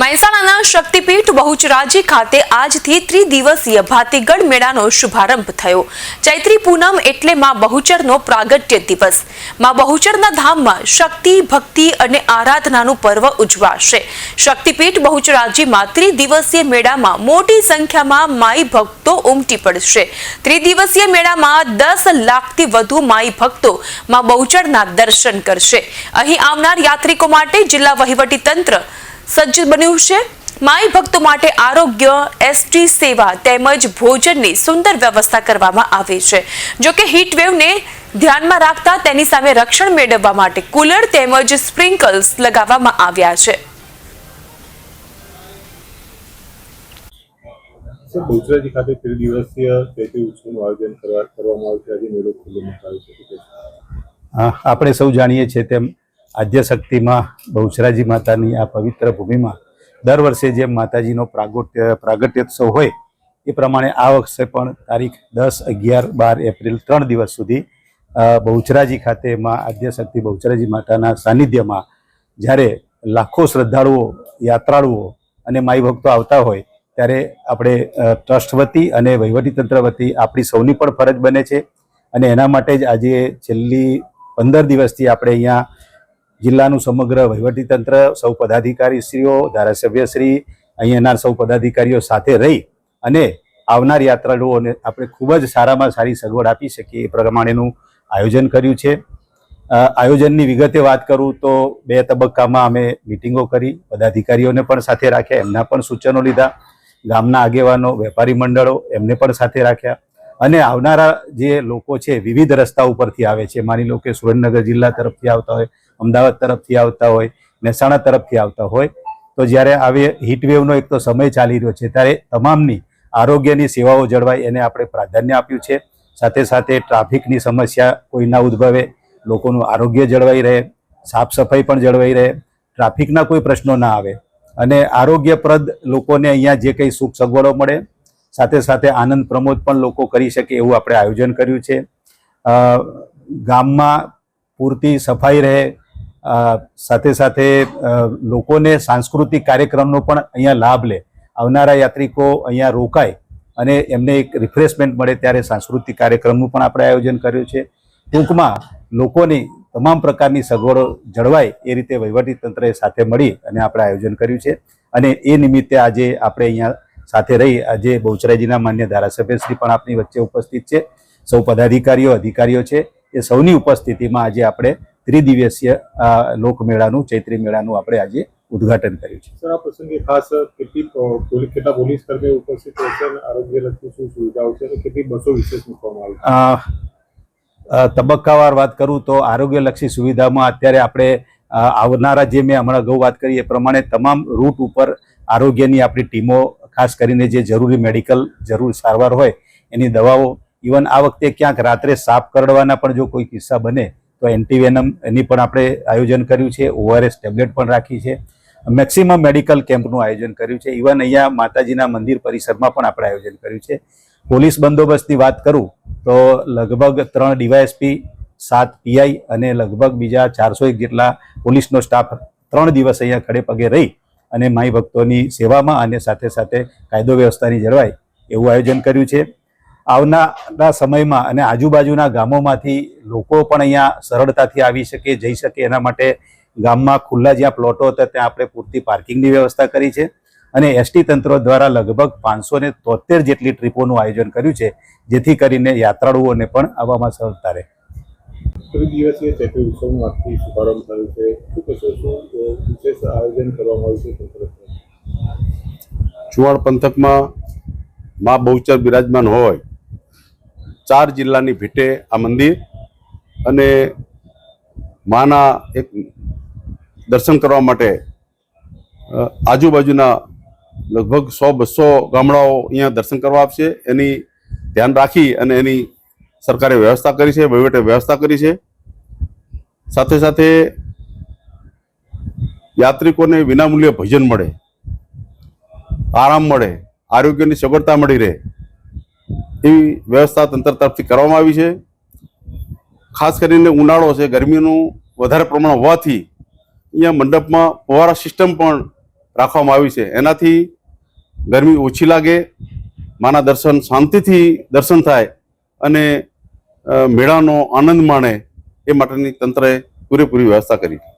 મહેસાણાના શક્તિપીઠ બહુચરાજી ખાતે આજથી ત્રિદિવસીય ભાતીગઢ મેળાનો શુભારંભ થયો. ચૈત્રી પૂનમ એટલે માં બહુચરનો પ્રાગટ્ય દિવસ. માં બહુચરના ધામમાં શક્તિ, ભક્તિ અને આરાધનાનું પર્વ ઉજવાશે. શક્તિપીઠ બહુચરાજીમાં ત્રિદિવસીય મેળામાં મોટી સંખ્યામાં માઈ ભક્તો ઉમટી પડશે. ત્રિદિવસીય મેળામાં દસ લાખથી વધુ માઈ ભક્તો માં બહુચરના દર્શન કરશે. અહીં આવનાર યાત્રિકો માટે જિલ્લા વહીવટી તંત્ર સજ્જ બન્યું છે. માઈ ભક્તો માટે આરોગ્ય એસટી સેવા તેમજ ભોજનની સુંદર વ્યવસ્થા કરવામાં આવી છે. જો કે હીટ વેવને ધ્યાનમાં રાખતા તેની સામે રક્ષણ મેળવવા માટે કુલર તેમજ સ્પ્રિંકલ્સ લગાવવામાં આવ્યા છે. બહુચરાજી ખાતે ત્રિદિવસીય ચૈત્રી ઉત્સવનું આયોજન કરવામાં આવ્યું છે. આજે મેળો ખુલ્લો મુકાયો છે. હા, આપણે સૌ જાણીએ છીએ તેમ આદ્યશક્તિમાં બહુચરાજી માતાની આ પવિત્ર ભૂમિમાં દર વર્ષે જેમ માતાજીનો પ્રાગટ્ય, પ્રાગટ્યોત્સવ હોય, એ પ્રમાણે આ વખતે પણ તારીખ દસ, અગિયાર, બાર એપ્રિલ ત્રણ દિવસ સુધી બહુચરાજી ખાતે માં આદ્યશક્તિ બહુચરાજી માતાના સાનિધ્યમાં જ્યારે લાખો શ્રદ્ધાળુઓ, યાત્રાળુઓ અને માઈ ભક્તો આવતા હોય, ત્યારે આપણે ટ્રસ્ટ વતી અને વહીવટીતંત્ર વતી આપણી સૌની પણ ફરજ બને છે. અને એના માટે જ આજે છેલ્લી પંદર દિવસથી આપણે અહીંયા જિલ્લાનું સમગ્ર વહીવટીતંત્ર, સૌ પદાધિકારીશ્રીઓ, ધારાસભ્યશ્રી, અહીંયાના સૌ પદાધિકારીઓ સાથે રહી અને આવનાર યાત્રાળુઓને આપણે ખૂબ જ સારામાં સારી સગવડ આપી શકીએ એ પ્રમાણેનું આયોજન કર્યું છે. આયોજનની વિગતે વાત કરું તો બે તબક્કામાં અમે મિટિંગો કરી, પદાધિકારીઓને પણ સાથે રાખ્યા, એમના પણ સૂચનો લીધા. ગામના આગેવાનો, વેપારી મંડળો એમને પણ સાથે રાખ્યા. અને આવનારા જે લોકો છે, વિવિધ રસ્તા ઉપરથી આવે છે. માની લો કે સુરેન્દ્રનગર જિલ્લા તરફથી આવતા હોય અમદાવાદ તરફથી આવતા હોય, મહેસાણા તરફથી આવતા હોય, તો જ્યારે આવે હીટવેવનો એક તો સમય ચાલી રહ્યો છે, ત્યારે તમામની આરોગ્યની સેવાઓ જળવાય એને આપણે પ્રાધાન્ય આપ્યું છે. સાથે સાથે ટ્રાફિકની સમસ્યા કોઈ ના ઉદ્ભવે, લોકોનું આરોગ્ય જળવાઈ રહે, સાફ સફાઈ પણ જળવાઈ રહે, ટ્રાફિકના કોઈ પ્રશ્નો ના આવે. અને આરોગ્યપ્રદ લોકોને અહીંયા જે કંઈ સુખ સગવડો મળે, સાથે સાથે આનંદ પ્રમોદ પણ લોકો કરી શકે એવું આપણે આયોજન કર્યું છે. ગામમાં પૂરતી સફાઈ રહે સાથે સાથે લોકોને સાંસ્કૃતિક કાર્યક્રમનો પણ અહીંયા લાભ લે. આવનારા યાત્રિકો અહીંયા રોકાય અને એમને એક રિફ્રેશમેન્ટ મળે ત્યારે સાંસ્કૃતિક કાર્યક્રમનું પણ આપણે આયોજન કર્યું છે. ટૂંકમાં, લોકોની તમામ પ્રકારની સગવડો જળવાય એ રીતે વહીવટી તંત્રએ સાથે મળી અને આપણે આયોજન કર્યું છે. અને એ નિમિત્તે આજે આપણે અહીંયા સાથે રહી આજે બહુચરાજીના માન્ય ધારાસભ્યશ્રી પણ આપની વચ્ચે ઉપસ્થિત છે. સૌ પદાધિકારીઓ, અધિકારીઓ છે. એ સૌની ઉપસ્થિતિમાં આજે આપણે ત્રિદિવસીય લોકમેળાનું ચૈત્રી મેળાનું આપણે આજે ઉદ્ઘાટન કર્યું છે. સર આ પ્રસંગે ખાસ કેટલી કેટલા પોલીસ કર્મી ઉપસ્થિત રહેશે અને આરોગ્યલક્ષી શું સુવિધાઓ છે અને કેટલી બસો વિશેષ મૂકવામાં આવી તબક્કાવાર વાત કરું તો આરોગ્યલક્ષી સુવિધામાં અત્યારે આપણે આવનારા જે મેં હમણાં અગાઉ વાત કરી એ પ્રમાણે તમામ રૂટ ઉપર આરોગ્યની આપણી ટીમો ખાસ કરીને જે જરૂરી મેડિકલ જરૂર સારવાર હોય એની દવાઓ ઇવન આ વખતે ક્યાંક રાત્રે સાપ કરડવાના પણ જો કોઈ કિસ્સા બને તો એન્ટીવેનમ એની પણ આપણે આયોજન કર્યું છે. ઓઆરએસ ટેબ્લેટ પણ રાખી છે. મેક્સિમમ મેડિકલ કેમ્પનું આયોજન કર્યું છે. ઇવન અહીંયા માતાજીના મંદિર પરિસરમાં પણ આપણે આયોજન કર્યું છે. પોલીસ બંદોબસ્તની વાત કરું તો લગભગ ત્રણ ડીવાયએસપી, સાત પીઆઈ અને લગભગ બીજા ચારસો એક જેટલા પોલીસનો સ્ટાફ ત્રણ દિવસ અહીંયા ખડે પગે રહી અને માઈ ભક્તોની સેવામાં અને સાથે સાથે કાયદો વ્યવસ્થાની જળવાય એવું આયોજન કર્યું છે. આવનારા સમયમાં અને આજુબાજુના ગામોમાંથી લોકો પણ અહીંયા સરળતાથી આવી શકે જઈ શકે. એના માટે ગામમાં ખુલ્લા જ્યાં પ્લોટો હતા ત્યાં આપણે પૂરતી પાર્કિંગની વ્યવસ્થા કરી છે. અને એસટી તંત્ર દ્વારા લગભગ પાંચસો ને તોતેર જેટલી ટ્રીપોનું આયોજન કર્યું છે જેથી કરીને યાત્રાળુઓને પણ આવવામાં સરળતા રહે. ત્રિદિવસીય ચૈત્રી ઉત્સવનું આજથી શુભારંભ થયો છે. શું કહેશો શું વિશેષ આયોજન કરવામાં આવ્યું છે તંત્ર પંથકમાં મા બહુચર બિરાજમાન હોય ચાર જિલ્લાની ભેટે આ મંદિર અને માના એક દર્શન કરવા માટે આજુબાજુના લગભગ સો બસો ગામડાઓ અહીંયા દર્શન કરવા આવશે. એની ધ્યાન રાખી અને એની સરકારે વ્યવસ્થા કરી છે, વહીવટે વ્યવસ્થા કરી છે. સાથે સાથે યાત્રિકોને વિનામૂલ્યે ભોજન મળે, આરામ મળે, આરોગ્યની સગવડતા મળી રહે. એવી વ્યવસ્થા તંત્ર તરફથી કરવામાં આવી છે. ખાસ કરીને ઉનાળો છે, ગરમીનું વધારે પ્રમાણ હોવાથી અહીંયા મંડપમાં ફુવારા સિસ્ટમ પણ રાખવામાં આવી છે. એનાથી ગરમી ઓછી લાગે, માના દર્શન શાંતિથી દર્શન થાય અને મેળાનો આનંદ માણે એ માટેની તંત્રએ પૂરેપૂરી વ્યવસ્થા કરી. છે